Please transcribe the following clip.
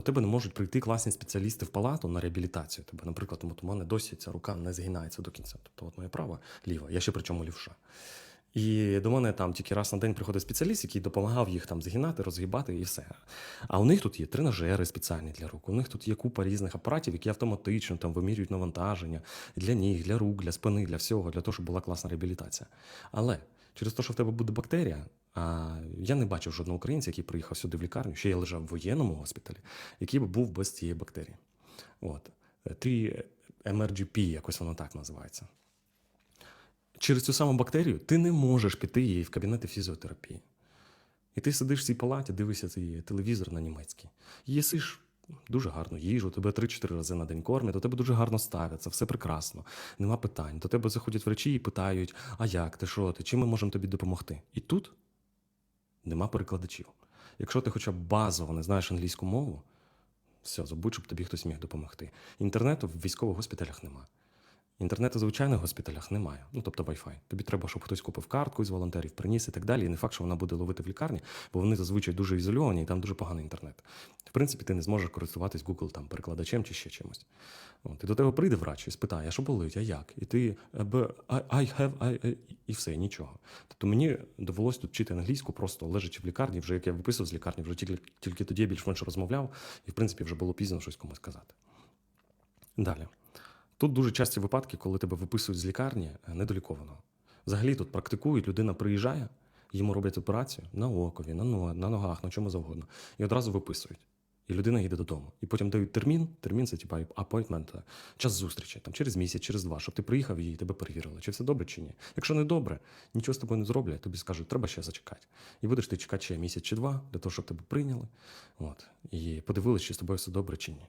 У тебе не можуть прийти класні спеціалісти в палату на реабілітацію. Тебе, наприклад, от у мене досі ця рука не згинається до кінця. Тобто, от моя права, ліва, я ще причому лівша. І до мене там тільки раз на день приходить спеціаліст, який допомагав їх там згинати, розгибати і все. А у них тут є тренажери спеціальні для рук. У них тут є купа різних апаратів, які автоматично там вимірюють навантаження для ніг, для рук, для спини, для всього, для того, щоб була класна реабілітація. Але через те, що в тебе буде бактерія, я не бачив жодного українця, який приїхав сюди в лікарню, ще я лежав в воєнному госпіталі, який би був без цієї бактерії. От. 3 MRGP, якось воно так називається. Через цю саму бактерію ти не можеш піти її в кабінети фізіотерапії. І ти сидиш в цій палаті, дивишся цей телевізор на німецький. Їсиш дуже гарну їжу, тебе 3-4 рази на день кормять, до тебе дуже гарно ставляться, все прекрасно, нема питань. До тебе заходять врачі і питають: а як ти, що ти, чим ми можемо тобі допомогти? І тут нема перекладачів. Якщо ти хоча б базово не знаєш англійську мову, все, забудь, щоб тобі хтось міг допомогти. Інтернету в військових госпіталях нема. Інтернету в звичайних госпіталях немає. Ну тобто Wi-Fi. Тобі треба, щоб хтось купив картку із волонтерів, приніс і так далі. І не факт, що вона буде ловити в лікарні, бо вони зазвичай дуже ізольовані і там дуже поганий інтернет. В принципі, ти не зможеш користуватись Google там перекладачем чи ще чимось. От, і до тебе прийде врач і спитає, а що болить, а як? І ти «Е, I, have, I, I», і все, нічого. Тобто мені довелось тут вчити англійську, просто лежачи в лікарні, вже як я виписав з лікарні, вже тільки, тільки тоді я більш-менш розмовляв, і в принципі вже було пізно щось комусь казати. Далі. Тут дуже часті випадки, коли тебе виписують з лікарні е, недолікованого. Взагалі тут практикують, людина приїжджає, йому роблять операцію на окові, на, ногах, на чому завгодно, і одразу виписують. І людина їде додому. І потім дають термін. Термін це типа апойтмент, час зустрічі, там через місяць, через два, щоб ти приїхав і тебе перевірили, чи все добре, чи ні. Якщо не добре, нічого з тобою не зроблять, тобі скажуть, треба ще зачекати. І будеш ти чекати ще місяць чи два, для того, щоб тебе прийняли. От, і подивилися, чи з тобою все добре, чи ні.